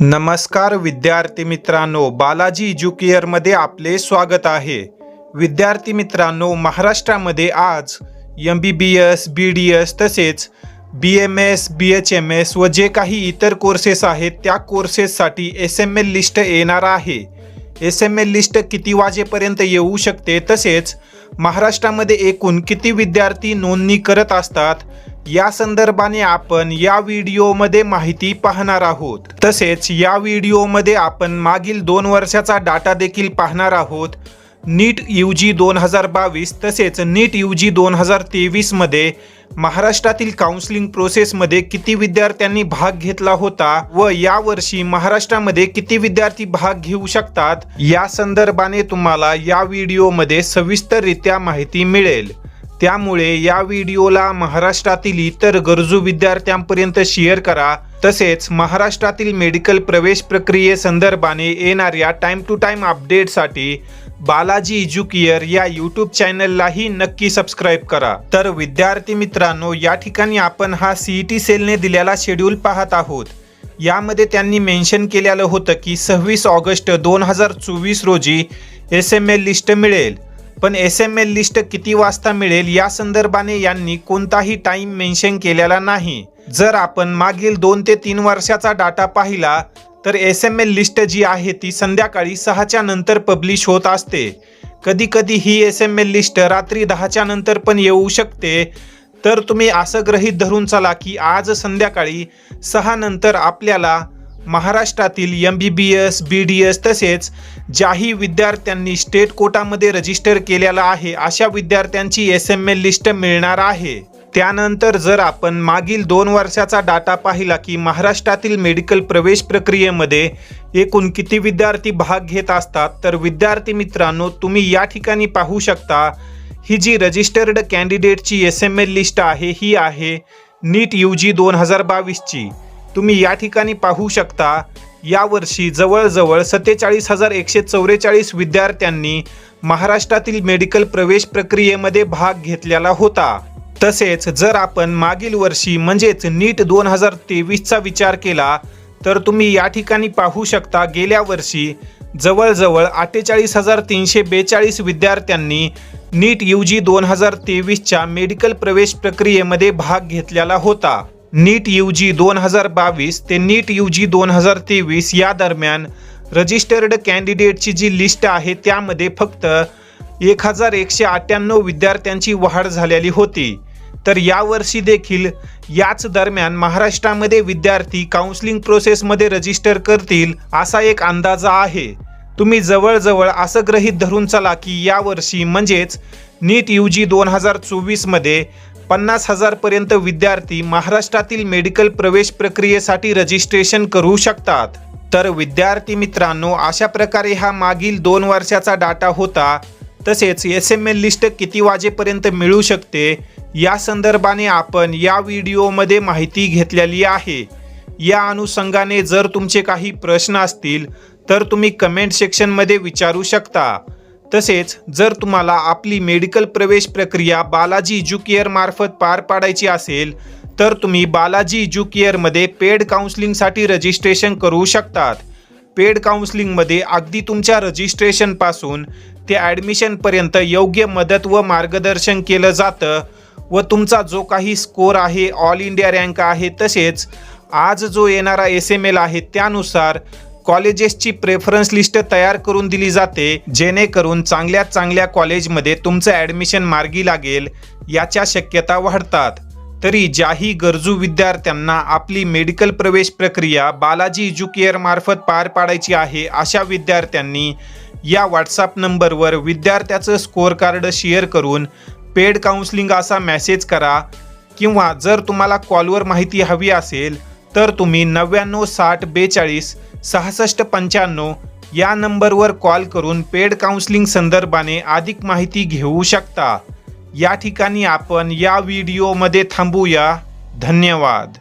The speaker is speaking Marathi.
नमस्कार विद्यार्थी मित्रांनो बालाजी एज्युकेअरमध्ये आपले स्वागत आहे. विद्यार्थी मित्रांनो महाराष्ट्रामध्ये आज M B B S B D S तसेच B M S B H M S व जे काही इतर कोर्सेस आहेत त्या कोर्सेससाठी एस एम एल लिस्ट येणार आहे. एस एम एल लिस्ट किती वाजेपर्यंत येऊ शकते? तसेच महाराष्ट्रामध्ये एकूण किती विद्यार्थी नोंदणी करत असतात? या संदर्भाने आपण या व्हिडिओमध्ये माहिती पाहणार आहोत. तसेच या व्हिडिओमध्ये आपण मागील दोन वर्षाचा डाटा देखील पाहणार आहोत. नीट यू जी दोन हजार बावीस तसेच नीट यू जी दोन हजार तेवीसमध्ये महाराष्ट्रातील काउन्सिलिंग प्रोसेसमध्ये किती विद्यार्थ्यांनी भाग घेतला होता व यावर्षी महाराष्ट्रामध्ये किती विद्यार्थी भाग घेऊ शकतात या संदर्भाने तुम्हाला या व्हिडिओमध्ये सविस्तररित्या माहिती मिळेल. त्यामुळे या व्हिडिओला महाराष्ट्रातील इतर गरजू विद्यार्थ्यांपर्यंत शेअर करा. तसेच महाराष्ट्रातील मेडिकल प्रवेश प्रक्रियेसंदर्भाने येणाऱ्या टाइम टू टाइम अपडेटसाठी बालाजी एज्युकेअर या यूट्यूब चॅनललाही नक्की सबस्क्राईब करा. तर विद्यार्थी मित्रांनो या ठिकाणी आपण हा सीईटी सेलने दिलेला शेड्यूल पाहत आहोत. यामध्ये त्यांनी मेन्शन केलेलं होतं की सव्वीस ऑगस्ट दोन हजार चोवीस रोजी एस एम एल लिस्ट मिळेल. पण एस एम एल लिस्ट किती वाजता मिळेल या संदर्भाने यांनी कोणताही टाइम मेन्शन केलेला नाही. जर आपण मागील दोन ते तीन वर्षाचा डाटा पाहिला तर एस एम एल लिस्ट जी आहे ती संध्याकाळी सहाच्या नंतर पब्लिश होत असते. कधी कधी ही एस एम एल लिस्ट रात्री दहाच्या नंतर पण येऊ शकते. तर तुम्ही असं गृहीत धरून चला की आज संध्याकाळी सहा नंतर आपल्याला महाराष्ट्रातील M B B S B D S तसेच ज्याही विद्यार्थ्यांनी स्टेट कोटामध्ये रजिस्टर केलेला आहे अशा विद्यार्थ्यांची एस एम एल लिस्ट मिळणार आहे. त्यानंतर जर आपण मागील दोन वर्षाचा डाटा पाहिला की महाराष्ट्रातील मेडिकल प्रवेश प्रक्रियेमध्ये एकूण किती विद्यार्थी भाग घेत असतात तर विद्यार्थी मित्रांनो तुम्ही या ठिकाणी पाहू शकता ही जी रजिस्टर्ड कॅन्डिडेटची एस एम एल लिस्ट आहे ही आहे नीट यू जी दोन हजार बावीसची. तुम्ही या ठिकाणी पाहू शकता यावर्षी जवळजवळ सत्तेचाळीस हजार एकशे चौवेचाळीस विद्यार्थ्यांनी महाराष्ट्रातील मेडिकल प्रवेश प्रक्रियेमध्ये भाग घेतलेला होता. तसेच जर आपण मागील वर्षी म्हणजेच नीट दोन हजार तेवीसचा विचार केला तर तुम्ही या ठिकाणी पाहू शकता गेल्या वर्षी जवळजवळ अठ्ठेचाळीस हजार तीनशे बेचाळीस विद्यार्थ्यांनी नीट यू जी दोन हजार तेवीसच्या मेडिकल प्रवेश प्रक्रियेमध्ये भाग घेतलेला होता. नीट यू जी दोन हजार बावीस ते नीट यू जी दोन हजार तेवीस या दरम्यान रजिस्टर्ड कॅन्डिडेटची जी लिस्ट आहे त्यामध्ये फक्त एक हजार एकशे अठ्ठ्याण्णव विद्यार्थ्यांची वाढ झालेली होती. तर यावर्षी देखील याच दरम्यान महाराष्ट्रामध्ये विद्यार्थी काउन्सिलिंग प्रोसेसमध्ये रजिस्टर करतील असा एक अंदाजा आहे. तुम्ही जवळजवळ असं गृहीत धरून चला की यावर्षी म्हणजेच नीट यू जी दोन हजार चोवीसमध्ये पन्नास हजारपर्यंत विद्यार्थी महाराष्ट्रातील मेडिकल प्रवेश प्रक्रियेसाठी रजिस्ट्रेशन करू शकतात. तर विद्यार्थी मित्रांनो अशा प्रकारे हा मागील दोन वर्षाचा डाटा होता. तसेच एस एम एल लिस्ट किती वाजेपर्यंत मिळू शकते या संदर्भाने आपण या व्हिडिओमध्ये माहिती घेतलेली आहे. या अनुषंगाने जर तुमचे काही प्रश्न असतील तर तुम्ही कमेंट सेक्शनमध्ये विचारू शकता. तसेच जर तुम्हाला आपली मेडिकल प्रवेश प्रक्रिया बालाजी एज्युकेअर मार्फत पार पाडायची असेल तर तुम्ही बालाजी एज्युकेअरमध्ये पेड काउन्सिलिंगसाठी रजिस्ट्रेशन करू शकतात. पेड काउन्सिलिंगमध्ये अगदी तुमच्या रजिस्ट्रेशनपासून ते ॲडमिशनपर्यंत योग्य मदत व मार्गदर्शन केलं जातं व तुमचा जो काही स्कोर आहे ऑल इंडिया रँक आहे तसेच आज जो येणारा एस एम एल आहे त्यानुसार कॉलेजेसची प्रेफरन्स लिस्ट तयार करून दिली जाते जेणेकरून चांगल्या चांगल्या कॉलेजमध्ये तुमचं ॲडमिशन मार्गी लागेल याच्या शक्यता वाढतात. तरी ज्याही गरजू विद्यार्थ्यांना आपली मेडिकल प्रवेश प्रक्रिया बालाजी एज्युकेअर मार्फत पार पाडायची आहे अशा विद्यार्थ्यांनी या व्हॉट्सअप नंबरवर विद्यार्थ्याचं स्कोअर कार्ड शेअर करून पेड काउन्सिलिंग असा मेसेज करा किंवा जर तुम्हाला कॉलवर माहिती हवी असेल तर तुम्ही नव्याण्णव साठ बेचाळीस सहासष्ट पंच्याण्णव या नंबरवर कॉल करून पेड काउन्सिलिंग संदर्भाने अधिक माहिती घेऊ शकता. या ठिकाणी आपण या व्हिडिओमध्ये थांबूया. धन्यवाद.